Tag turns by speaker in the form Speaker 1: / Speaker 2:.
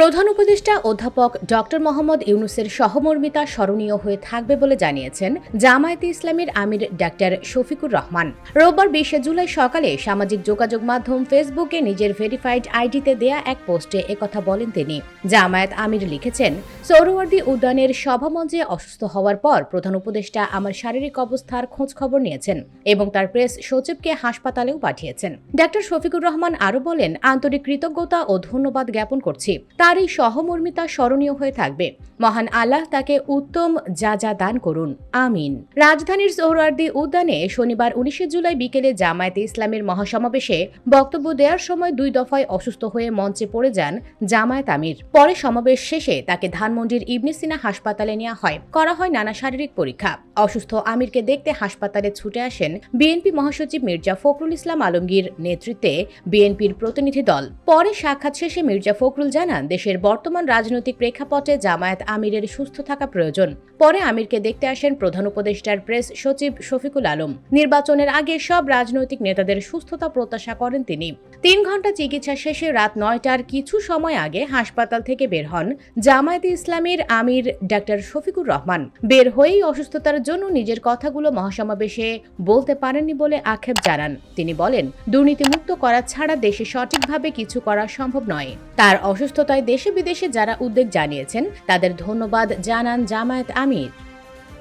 Speaker 1: প্রধান উপদেষ্টা অধ্যাপক ডক্টর মোহাম্মদ ইউনুসের সহমর্মিতা স্মরণীয় হয়ে থাকবে বলে জানিয়েছেন জামায়াতে ইসলামীর আমির ডাক্তার শফিকুর রহমান। রোববার বিশে জুলাই সকালে সামাজিক যোগাযোগ মাধ্যম ফেসবুকে নিজের ভেরিফাইড আইডিতে দেয়া এক পোস্টে একথা বলেন তিনি। জামায়াত আমির লিখেছেন, সৌরওয়ার্দী উদ্যানের সভামঞ্চে অসুস্থ হওয়ার পর প্রধান উপদেষ্টা আমার শারীরিক অবস্থার খোঁজ খবর নিয়েছেন এবং তার প্রেস সচিবকে হাসপাতালেও পাঠিয়েছেন। ডাক্তার শফিকুর রহমান আরও বলেন, আন্তরিক কৃতজ্ঞতা ও ধন্যবাদ জ্ঞাপন করছি। তার এই সহমর্মিতা স্মরণীয় হয়ে থাকবে। মহান আল্লাহ তাকে উত্তম যা যা দান করুন। আমিন। রাজধানীর সোহরার্দি উদ্যানে শনিবার উনিশে জুলাই বিকেলে জামায়াতে ইসলামের মহাসমাবেশে বক্তব্য দেওয়ার সময় দুই দফায় অসুস্থ হয়ে মঞ্চে পড়ে যান জামায়াত আমির। পরে সমাবেশ শেষে তাকে ধানমন্ডির ইবনে সিনা হাসপাতালে নেওয়া হয়। করা হয় নানা শারীরিক পরীক্ষা। অসুস্থ আমিরকে দেখতে হাসপাতালে ছুটে আসেন বিএনপি মহাসচিব মির্জা ফখরুল ইসলাম আলমগীর নেতৃত্বে বিএনপির প্রতিনিধি দল। পরে সাক্ষাৎ শেষে মির্জা ফখরুল জানান দেশের বর্তমান রাজনৈতিক প্রেক্ষাপটে জামায়াত আমিরের সুস্থ থাকা প্রয়োজন। পরে আমিরকে দেখতে আসেন প্রধান উপদেষ্টার প্রেস সচিব শফিকুল আলম। নির্বাচনের আগে সব রাজনৈতিক নেতাদের সুস্থতা প্রত্যাশা করেন তিনি। তিন ঘণ্টা চিকিৎসা শেষে রাত নয়টার কিছু সময় আগে হাসপাতাল থেকে বের হন জামায়াতে ইসলামীর আমির ডাক্তার শফিকুর রহমান। বের হয়েই অসুস্থতার জন্য নিজের কথাগুলো মহাসমাবেশে বলতে পারেননি বলে আক্ষেপ জানান। তিনি বলেন, দুর্নীতিমুক্ত করা ছাড়া দেশে সঠিকভাবে কিছু করা সম্ভব নয়। তার অসুস্থতায় দেশে বিদেশে যারা উদ্বেগ জানিয়েছেন তাদের ধন্যবাদ জানান জামায়াত আমির।